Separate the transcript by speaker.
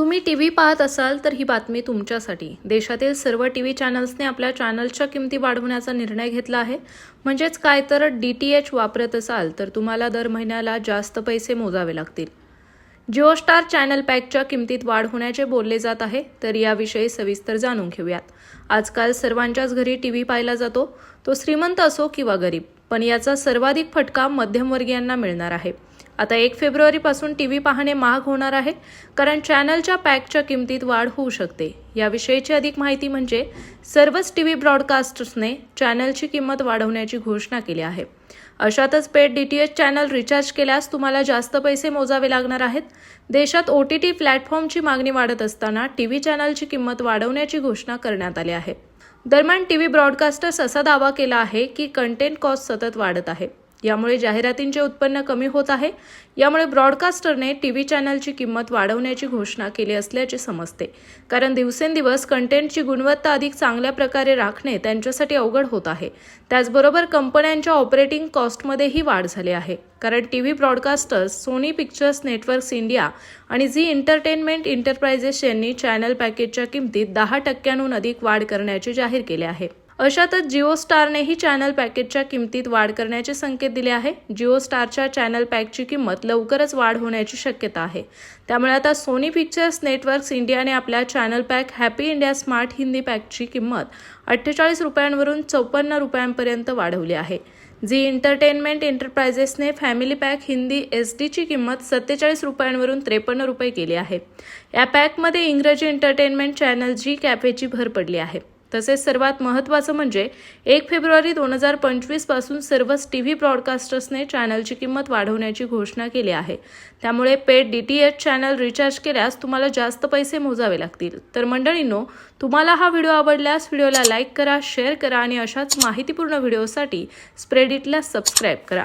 Speaker 1: तुम्ही T V पाहत असाल तर ही बातमी तुमच्यासाठी. देशातील सर्व टी व्ही चॅनल्सने आपल्या चॅनलच्या किमती वाढवण्याचा निर्णय घेतला आहे. म्हणजेच काय तर डी टी एच वापरत असाल तर तुम्हाला दर महिन्याला जास्त पैसे मोजावे लागतील. जिओ स्टार चॅनल पॅकच्या किमतीत वाढ होण्याचे बोलले जात आहे तर याविषयी सविस्तर जाणून घेऊयात. आजकाल सर्वांच्याच घरी टी व्ही पाहिला जातो. तो श्रीमंत असो किंवा गरीब पण याचा सर्वाधिक फटका मध्यमवर्गीयांना मिळणार आहे. आता एक फेब्रुवारीपासून टी व्ही पाहणे महाग होणार आहे कारण चॅनलच्या पॅकच्या किमतीत वाढ होऊ शकते. याविषयीची अधिक माहिती म्हणजे सर्वच टी व्ही ब्रॉडकास्टर्सने चॅनलची किंमत वाढवण्याची घोषणा केली आहे. अशातच paid D T H channel recharge केल्यास तुम्हाला जास्त पैसे मोजावे लागणार आहेत. देशात ओ टी टी प्लॅटफॉर्मची मागणी वाढत असताना टी व्ही चॅनलची किंमत वाढवण्याची घोषणा करण्यात आली आहे. दरम्यान टी व्ही ब्रॉडकास्टर्स असा दावा केला आहे की कंटेंट कॉस्ट सतत वाढत आहे. यामुळे जाहिरातींचे उत्पन्न कमी होत आहे. यामुळे ब्रॉडकास्टरने टी व्ही चॅनलची किंमत वाढवण्याची घोषणा केली असल्याचे समजते. कारण दिवसेंदिवस कंटेंटची गुणवत्ता अधिक चांगल्या प्रकारे राखणे त्यांच्यासाठी अवघड होत आहे. त्याचबरोबर कंपन्यांच्या ऑपरेटिंग कॉस्टमध्येही वाढ झाली आहे. कारण T V broadcasters Sony Pictures Networks India आणि झी एंटरटेनमेंट एंटरप्राइजेस यांनी चॅनल पॅकेजच्या किमतीत दहा टक्क्यांहून अधिक वाढ करण्याचे जाहीर केले आहे. अशातच जिओ स्टारनेही चॅनल पॅकेजच्या किमतीत वाढ करण्याचे संकेत दिले आहे. जिओ स्टारच्या चॅनल पॅकची किंमत लवकरच वाढ होण्याची शक्यता आहे. त्यामुळे आता सोनी पिक्चर्स नेटवर्क्स इंडियाने आपल्या channel pack happy India smart Hindi पॅकची किंमत अठ्ठेचाळीस रुपयांवरून चौपन्न रुपयांपर्यंत वाढवली आहे. झी एंटरटेनमेंट एंटरप्राइजेसने फॅमिली पॅक हिंदी एस डीची किंमत सत्तेचाळीस रुपयांवरून त्रेपन्न रुपये केली आहे. या पॅकमध्ये इंग्रजी एंटरटेनमेंट चॅनल जी कॅफेची भर पडली आहे. तसेच सर्वात महत्त्वाचं म्हणजे एक फेब्रुवारी दोन हजार पंचवीसपासून सर्वच टी व्ही ब्रॉडकास्टर्सने चॅनलची किंमत वाढवण्याची घोषणा केली आहे. त्यामुळे paid D T H channel recharge केल्यास तुम्हाला जास्त पैसे मोजावे लागतील. तर मंडळींनो तुम्हाला हा व्हिडिओ आवडल्यास व्हिडिओला लाईक करा शेअर करा आणि अशाच माहितीपूर्ण व्हिडिओसाठी स्प्रेडिटला सबस्क्राईब करा.